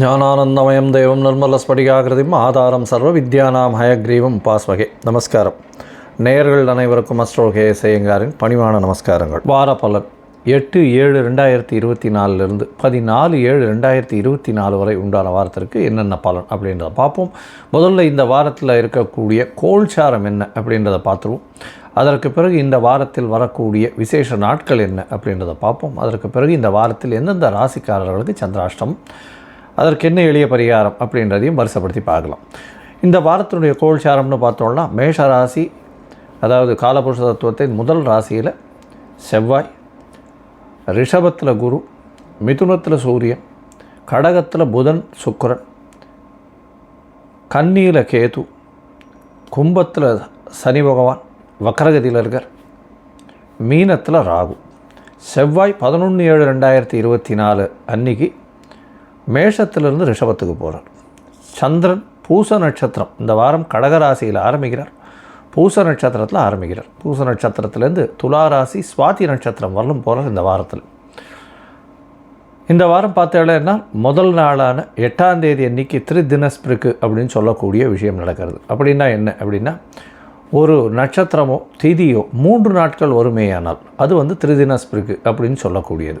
ஞானானந்தமயம் தெய்வம் நிர்மலஸ்படிகாகிருதிம் ஆதாரம் சர்வ வித்யானாம் ஹயக்ரீவம் பாஸ்வகே. நமஸ்காரம். நேயர்கள் அனைவருக்கும் அஸ்ட்ரோகே செய்யங்காரின் பணிவான நமஸ்காரங்கள். வார பலன். எட்டு ஏழு ரெண்டாயிரத்தி இருபத்தி நாலுலேருந்து பதினாலு ஏழு ரெண்டாயிரத்தி இருபத்தி நாலு வரை உண்டான வாரத்திற்கு என்னென்ன பலன் அப்படின்றத பார்ப்போம். முதல்ல இந்த வாரத்தில் இருக்கக்கூடிய கோல்சாரம் என்ன அப்படின்றத பார்த்துருவோம். அதற்கு பிறகு இந்த வாரத்தில் வரக்கூடிய விசேஷ நாட்கள் என்ன அப்படின்றத பார்ப்போம். அதற்கு பிறகு இந்த வாரத்தில் எந்தெந்த ராசிக்காரர்களுக்கு சந்திராஷ்டம் அதற்கு என்ன எளிய பரிகாரம் அப்படின்றதையும் வரிசைப்படுத்தி பார்க்கலாம். இந்த வாரத்தினுடைய கோல்சாரம்னு பார்த்தோம்னா மேஷ ராசி அதாவது காலபுருஷ தத்துவத்தின் முதல் ராசியில் செவ்வாய் ரிஷபத்தில் குரு மிதுனத்தில் சூரியன் கடகத்தில் புதன் சுக்கரன் கன்னியில் கேது கும்பத்தில் சனி பகவான் வக்கரகதியில் இருக்கார் மீனத்தில் ராகு. செவ்வாய் பதினொன்று ஏழு ரெண்டாயிரத்தி இருபத்தி நாலு அன்னைக்கு மேஷத்திலிருந்து ரிஷபத்துக்கு போகிறார் சந்திரன் பூச நட்சத்திரம். இந்த வாரம் கடகராசியில் ஆரம்பிக்கிறார். பூச நட்சத்திரத்தில் ஆரம்பிக்கிறார். பூச நட்சத்திரத்திலேருந்து துலா ராசி சுவாதி நட்சத்திரம் வரலும் போகிறார் இந்த வாரத்தில். இந்த வாரம் பார்த்தீங்கன்னா முதல் நாளான எட்டாம் தேதி அன்னைக்கு திரிதினஸ்பிருக்கு அப்படின்னு சொல்லக்கூடிய விஷயம் நடக்கிறது. அப்படின்னா என்ன? அப்படின்னா ஒரு நட்சத்திரமோ திதியோ மூன்று நாட்கள் வருமேயானால் அது வந்து திரிதினஸ்பிருக்கு அப்படின்னு சொல்லக்கூடியது.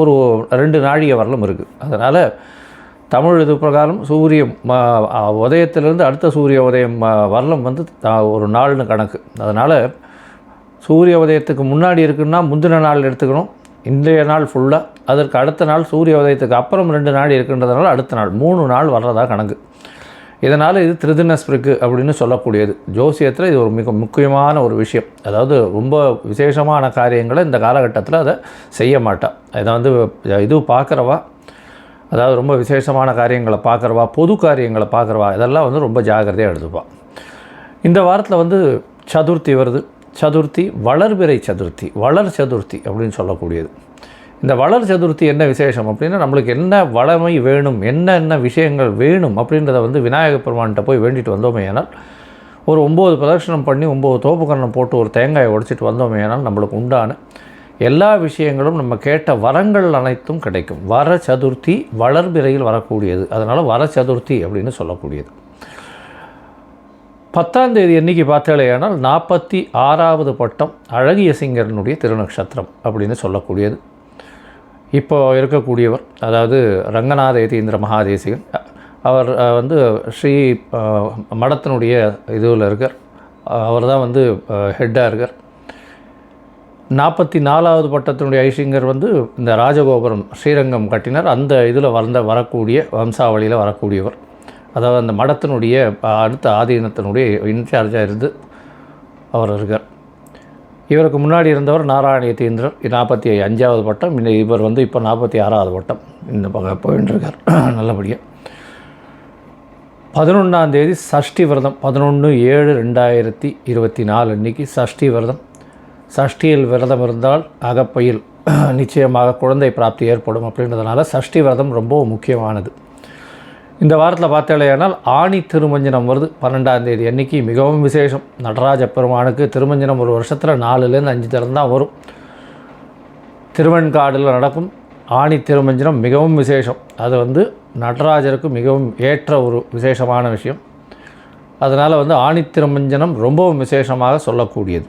ஒரு ரெண்டு நாழிகை வரலும் இருக்குது அதனால் தமிழ் இது பிரகாரம் சூரிய உதயத்திலிருந்து அடுத்த சூரிய உதயம் வரலம் வந்து ஒரு நாள்னு கணக்கு. அதனால் சூரிய உதயத்துக்கு முன்னாடி இருக்குன்னா முந்தின நாள் எடுத்துக்கணும். இன்றைய நாள் ஃபுல்லாக அதற்கு அடுத்த நாள் சூரிய உதயத்துக்கு அப்புறம் ரெண்டு நாள் இருக்குன்றதுனால அடுத்த நாள் மூணு நாள் வர்றதா கணக்கு. இதனால் இது திருதினஸ்பிருக்கு அப்படின்னு சொல்லக்கூடியது. ஜோசியத்தில் இது ஒரு மிக முக்கியமான ஒரு விஷயம். அதாவது ரொம்ப விசேஷமான காரியங்களை இந்த காலகட்டத்தில் அதை செய்ய மாட்டா. இதை வந்து இது பார்க்குறவா அதாவது ரொம்ப விசேஷமான காரியங்களை பார்க்குறவா பொது காரியங்களை பார்க்குறவா இதெல்லாம் வந்து ரொம்ப ஜாக்கிரதையாக எடுத்துப்பா. இந்த வாரத்தில் வந்து சதுர்த்தி வருது. சதுர்த்தி வளர்பிறை சதுர்த்தி வளர் சதுர்த்தி அப்படின்னு சொல்லக்கூடியது. இந்த வளர் சதுர்த்தி என்ன விசேஷம் அப்படின்னா நம்மளுக்கு என்ன வளமை வேணும் என்ன என்ன விஷயங்கள் வேணும் அப்படின்றத வந்து விநாயகர் பெருமான்கிட்ட போய் வேண்டிட்டு வந்தோமே ஆனால் ஒரு ஒம்பது பிரதர்ஷனம் பண்ணி ஒம்பது தோப்புக்கரணம் போட்டு ஒரு தேங்காயை உடைச்சிட்டு வந்தோமே ஆனால் நம்மளுக்கு உண்டான எல்லா விஷயங்களும் நம்ம கேட்ட வரங்கள் அனைத்தும் கிடைக்கும். வர சதுர்த்தி வளர்பிறையில் வரக்கூடியது. அதனால் வர சதுர்த்தி அப்படின்னு சொல்லக்கூடியது. பத்தாம் தேதி என்றைக்கு பார்த்தாலேயானால் நாற்பத்தி ஆறாவது பட்டம் அழகிய சிங்கரனுடைய திருநக்ஷத்திரம் அப்படின்னு சொல்லக்கூடியது. இப்போ இருக்கக்கூடியவர் அதாவது ரங்கநாத ஏதீந்திர மகாதேசிகன். அவர் வந்து ஸ்ரீ மடத்தினுடைய இதுவில் இருக்கார். அவர் தான் வந்து ஹெட்டாக இருக்கார். நாற்பத்தி நாலாவது பட்டத்தினுடைய ஐசிங்கர் வந்து இந்த ராஜகோபுரம் ஸ்ரீரங்கம் கட்டினார். அந்த இதில் வந்த வரக்கூடிய வம்சாவளியில் வரக்கூடியவர். அதாவது அந்த மடத்தினுடைய அடுத்த ஆதீனத்தினுடைய இன்சார்ஜாக இருந்து அவர் இருக்கார். இவருக்கு முன்னாடி இருந்தவர் நாராயண யதீந்திரர் நாற்பத்தி அஞ்சாவது பட்டம். இந்த இவர் வந்து இப்போ நாற்பத்தி ஆறாவது பட்டம். இந்த பக்கம் போயின்னு இருக்கார் நல்லபடியாக பதினொன்றாம் தேதி சஷ்டி விரதம். பதினொன்று ஏழு ரெண்டாயிரத்தி இருபத்தி நாலு அன்னைக்கு சஷ்டி விரதம். சஷ்டியில் விரதம் இருந்தால் அகப்பையில் நிச்சயமாக குழந்தை பிராப்தி ஏற்படும் அப்படின்றதுனால சஷ்டி விரதம் ரொம்ப முக்கியமானது. இந்த வாரத்தில் பார்த்தாலேயானால் ஆணி திருமஞ்சனம் வருது. பன்னெண்டாம் தேதி அன்னைக்கு மிகவும் விசேஷம். நடராஜ பெருமானுக்கு திருமஞ்சனம் ஒரு வருஷத்தில் நாலுலேருந்து அஞ்சு தரம் தான் வரும். திருவெண்காடில் நடக்கும் ஆணி திருமஞ்சனம் மிகவும் விசேஷம். அது வந்து நடராஜருக்கு மிகவும் ஏற்ற ஒரு விசேஷமான விஷயம். அதனால் வந்து ஆணி திருமஞ்சனம் ரொம்பவும் விசேஷமாக சொல்லக்கூடியது.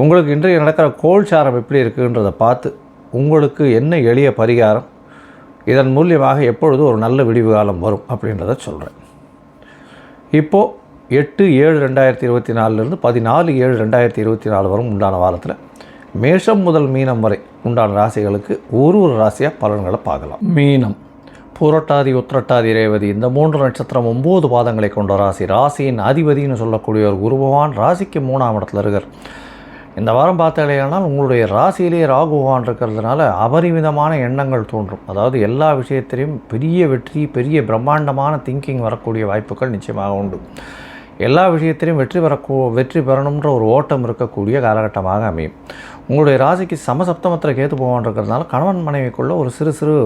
உங்களுக்கு இன்றைய நடக்கிற கோல்சாரம் எப்படி இருக்குன்றதை பார்த்து உங்களுக்கு என்ன எளிய பரிகாரம் இதன் மூலியமாக எப்பொழுது ஒரு நல்ல விடிவு காலம் வரும் அப்படின்றத சொல்கிறேன் இப்போது எட்டு ஏழு ரெண்டாயிரத்தி இருபத்தி நாலுலேருந்து பதினாலு ஏழு ரெண்டாயிரத்தி இருபத்தி நாலு வரும் உண்டான வாரத்தில் மேஷம் முதல் மீனம் வரை உண்டான ராசிகளுக்கு ஒரு ஒரு ராசியாக பலன்களை பார்க்கலாம். மீனம் புரட்டாதி உத்திரட்டாதி ரேவதி இந்த மூன்று நட்சத்திரம் ஒம்பது பாதங்களை கொண்ட ராசி. ராசியின் அதிபதினு சொல்லக்கூடிய ஒரு குருபவான் ராசிக்கு மூணாம் இடத்துல இருக்கார். இந்த வாரம் பார்த்தாலேயானால் உங்களுடைய ராசியிலே ராகுகான் இருக்கிறதுனால அபரிமிதமான எண்ணங்கள் தோன்றும். அதாவது எல்லா விஷயத்திலையும் பெரிய வெற்றி பெரிய பிரம்மாண்டமான திங்கிங் வரக்கூடிய வாய்ப்புகள் நிச்சயமாக உண்டு. எல்லா விஷயத்திலையும் வெற்றி பெறக்கூ வெற்றி பெறணுன்ற ஒரு ஓட்டம் இருக்கக்கூடிய காலகட்டமாக அமையும். உங்களுடைய ராசிக்கு சமசப்தமத்தில் கேத்து போவான் இருக்கிறதுனால கணவன் மனைவிக்குள்ள ஒரு சிறு சிறு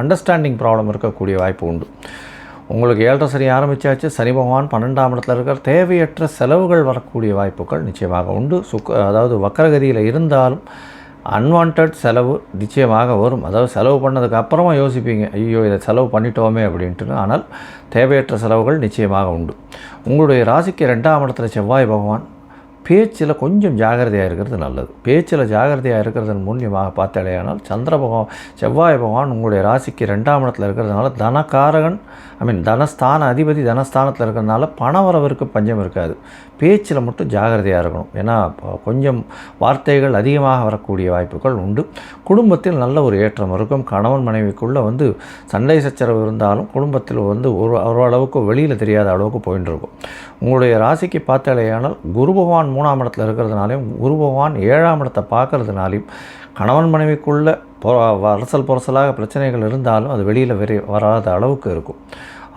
அண்டர்ஸ்டாண்டிங் ப்ராப்ளம் இருக்கக்கூடிய வாய்ப்பு உண்டு. உங்களுக்கு ஏழரை சனி ஆரம்பித்தாச்சு சனி பகவான் பன்னெண்டாம் இடத்துல இருக்கிற தேவையற்ற செலவுகள் வரக்கூடிய வாய்ப்புகள் நிச்சயமாக உண்டு. சுக்க அதாவது வக்கரகதியில் இருந்தாலும் அன்வான்ட் செலவு நிச்சயமாக வரும். அதாவது செலவு பண்ணதுக்கு அப்புறமா யோசிப்பீங்க ஐயோ இதை செலவு பண்ணிட்டோமே அப்படின்ட்டு ஆனால் தேவையற்ற செலவுகள் நிச்சயமாக உண்டு. உங்களுடைய ராசிக்கு ரெண்டாம் இடத்துல செவ்வாய் பகவான் பேச்சில் கொஞ்சம் ஜாகிரதையாக இருக்கிறது நல்லது. பேச்சில் ஜாகிரதையாக இருக்கிறதன் மூலியமாக பார்த்தாலேயானால் சந்திர பகவான் செவ்வாய் பகவான் உங்களுடைய ராசிக்கு ரெண்டாம் இடத்துல இருக்கிறதுனால தனக்காரகன் ஐ மீன் தனஸ்தான அதிபதி தனஸ்தானத்தில் இருக்கிறதுனால பணவரவிற்கு பஞ்சம் இருக்காது. பேச்சில் மட்டும் ஜாகிரதையாக இருக்கணும். ஏன்னா கொஞ்சம் வார்த்தைகள் அதிகமாக வரக்கூடிய வாய்ப்புகள் உண்டு. குடும்பத்தில் நல்ல ஒரு ஏற்றம் இருக்கும். கணவன் மனைவிக்குள்ளே வந்து சண்டை சச்சரவு இருந்தாலும் குடும்பத்தில் வந்து ஒரு ஓரளவுக்கு வெளியில் தெரியாத அளவுக்கு போயின்னு இருக்கும். உங்களுடைய ராசிக்கு பார்த்தாலேயானால் குரு பகவான் மூணாம் இடத்துல இருக்கிறதுனாலையும் குரு பகவான் ஏழாம் இடத்தை பார்க்கறதுனாலையும் கணவன் மனைவிக்குள்ளே அரசல் புரசலாக பிரச்சனைகள் இருந்தாலும் அது வெளியில் வெறி வராத அளவுக்கு இருக்கும்.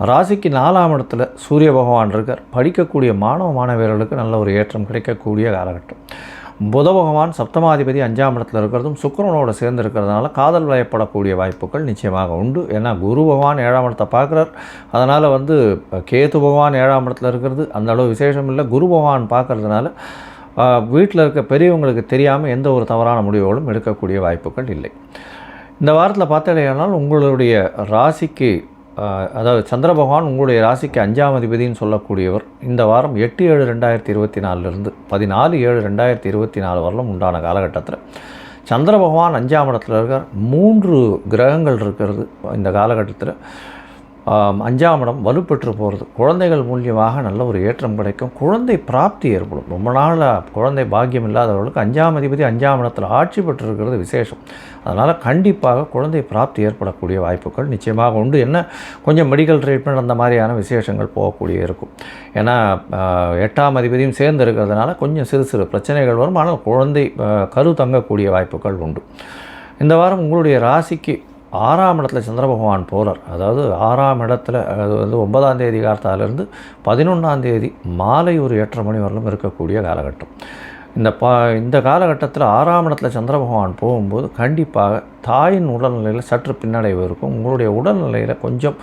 ராசிக்கு நாலாம் இடத்துல சூரிய பகவான் இருக்கார். படிக்கக்கூடிய மாணவ மாணவியர்களுக்கு நல்ல ஒரு ஏற்றம் கிடைக்கக்கூடிய காலகட்டம். புத பகவான் சப்தமாதிபதி அஞ்சாம் இடத்துல இருக்கிறதும் சுக்கரனோடு சேர்ந்து இருக்கிறதுனால காதல் வயப்படக்கூடிய வாய்ப்புகள் நிச்சயமாக உண்டு. ஏன்னா குரு பகவான் ஏழாம் இடத்தை பார்க்குறார். அதனால் வந்து கேது பகவான் ஏழாம் இடத்துல இருக்கிறது. அந்த அளவு விசேஷம் இல்லை. குரு பகவான் பார்க்கறதுனால வீட்டில் இருக்க பெரியவங்களுக்கு தெரியாமல் எந்த ஒரு தவறான முடிவுகளும் எடுக்கக்கூடிய வாய்ப்புகள் இல்லை. இந்த வாரத்தில் பார்த்தாலேயானால் உங்களுடைய ராசிக்கு அதாவது சந்திர பகவான் உங்களுடைய ராசிக்கு அஞ்சாம் அதிபதினு சொல்லக்கூடியவர் இந்த வாரம் எட்டு ஏழு ரெண்டாயிரத்தி இருபத்தி நாலுலேருந்து பதினாலு ஏழு ரெண்டாயிரத்தி இருபத்தி நாலு வரலும் உண்டான காலகட்டத்தில். சந்திர பகவான் அஞ்சாம் இடத்துல இருக்கார். மூன்று கிரகங்கள் இருக்கிறது இந்த காலகட்டத்தில். அஞ்சாம் இடம் வலுப்பெற்று போகிறது குழந்தைகள் மூலியமாக நல்ல ஒரு ஏற்றம் கிடைக்கும். குழந்தை பிராப்தி ஏற்படும். ரொம்ப நாளாக குழந்தை பாக்கியம் இல்லாதவர்களுக்கு அஞ்சாம் அதிபதி அஞ்சாம் இடத்தில் ஆட்சி பெற்றிருக்கிறது விசேஷம். அதனால் கண்டிப்பாக குழந்தை பிராப்தி ஏற்படக்கூடிய வாய்ப்புகள் நிச்சயமாக உண்டு. என்ன? கொஞ்சம் மெடிக்கல் ட்ரீட்மெண்ட் அந்த மாதிரியான விசேஷங்கள் போகக்கூடிய இருக்கும். ஏன்னா எட்டாம் அதிபதியும் சேர்ந்து இருக்கிறதுனால கொஞ்சம் சிறு சிறு பிரச்சனைகள் வரும். ஆனால் குழந்தை கரு தங்கக்கூடிய வாய்ப்புகள் உண்டு. இந்த வாரம் உங்களுடைய ராசிக்கு ஆறாம் இடத்துல சந்திர பகவான் போகிறார் அதாவது ஆறாம் இடத்துல அது வந்து ஒன்பதாம் தேதி காலத்தாலேருந்து பதினொன்றாம் தேதி மாலை ஒரு எட்டரை மணி வரலும் இருக்கக்கூடிய காலகட்டம். இந்த பா இந்த காலகட்டத்தில் ஆறாம் இடத்துல சந்திர பகவான் போகும்போது கண்டிப்பாக தாயின் உடல்நிலையில் சற்று பின்னடைவு இருக்கும். உங்களுடைய உடல்நிலையில் கொஞ்சம்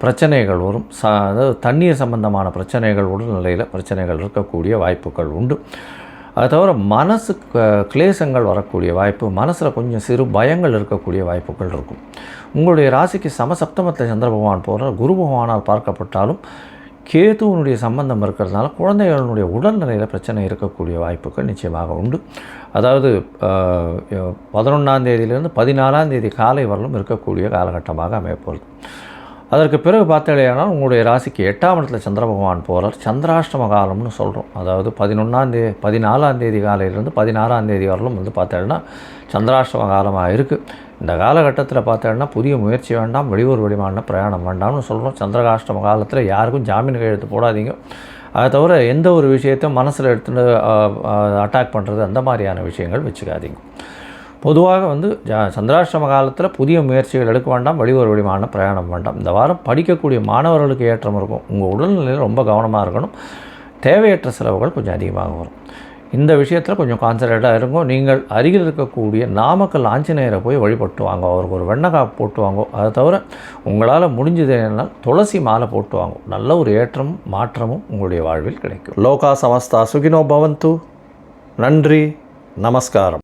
பிரச்சனைகள் வரும். ச அதாவது தண்ணீர் சம்பந்தமான பிரச்சனைகள் உடல்நிலையில் பிரச்சனைகள் இருக்கக்கூடிய வாய்ப்புகள் உண்டு. அது தவிர மனசு கிளேசங்கள் வரக்கூடிய வாய்ப்பு மனசில் கொஞ்சம் சிறு பயங்கள் இருக்கக்கூடிய வாய்ப்புகள் இருக்கும். உங்களுடைய ராசிக்கு சமசப்தமத்தில் சந்திர பகவான் போகிற குரு பகவானால் பார்க்கப்பட்டாலும் கேதுவனுடைய சம்பந்தம் இருக்கிறதுனால குழந்தைகளுடைய உடல்நிலையில் பிரச்சனை இருக்கக்கூடிய வாய்ப்புகள் நிச்சயமாக உண்டு. அதாவது பதினொன்றாம் தேதியிலிருந்து பதினாலாம் தேதி காலை வரலும் இருக்கக்கூடிய காலகட்டமாக அமையப்போகுது. அதற்கு பிறகு பார்த்தாலேயானால் உங்களுடைய ராசிக்கு எட்டாம் இடத்துல சந்திர பகவான் போகிறார் சந்திராஷ்டம காலம்னு சொல்கிறோம் அதாவது பதினொன்றாந்தேதி பதினாலாம் தேதி காலையிலேருந்து பதினாறாம் தேதி வரலும் வந்து பார்த்தேன்னா சந்திராஷ்டம காலமாக இருக்குது இந்த காலகட்டத்தில் பார்த்தோன்னா புதிய முயற்சி வேண்டாம் வெளியூர் வெளிமான பிரயாணம் வேண்டாம்னு சொல்கிறோம் சந்திரகாஷ்டம காலத்தில் யாருக்கும் ஜாமீன் கையெழுத்து போடாதீங்க. அதை தவிர எந்த ஒரு விஷயத்தையும் மனசில் எடுத்துகிட்டு அட்டாக் பண்ணுறது அந்த மாதிரியான விஷயங்கள் வச்சுக்காதீங்க. பொதுவாக வந்து ஜ சந்திராஷ்டம காலத்தில் புதிய முயற்சிகள் எடுக்க வேண்டாம் வெளியூர் வெளிமான பிரயாணம் வேண்டாம். இந்த வாரம் படிக்கக்கூடிய மாணவர்களுக்கு ஏற்றம் இருக்கும். உங்கள் உடல்நிலையில் ரொம்ப கவனமாக இருக்கணும். தேவையற்ற செலவுகள் கொஞ்சம் அதிகமாக வரும். இந்த விஷயத்தில் கொஞ்சம் கான்சன்ட்ரேட்டாக இருக்கும் நீங்கள் அருகில் இருக்கக்கூடிய நாமக்கல் ஆஞ்சநேயரை போய் வழிபட்டு வாங்க. அவருக்கு ஒரு வெண்ணக்காய் போட்டு வாங்கோ. அதை தவிர உங்களால் முடிஞ்சது என்ன துளசி மாலை போட்டு வாங்கோ. நல்ல ஒரு ஏற்றமும் மாற்றமும் உங்களுடைய வாழ்வில் கிடைக்கும். லோகா சமஸ்தா சுகினோ பவந்து. நன்றி. நமஸ்காரம்.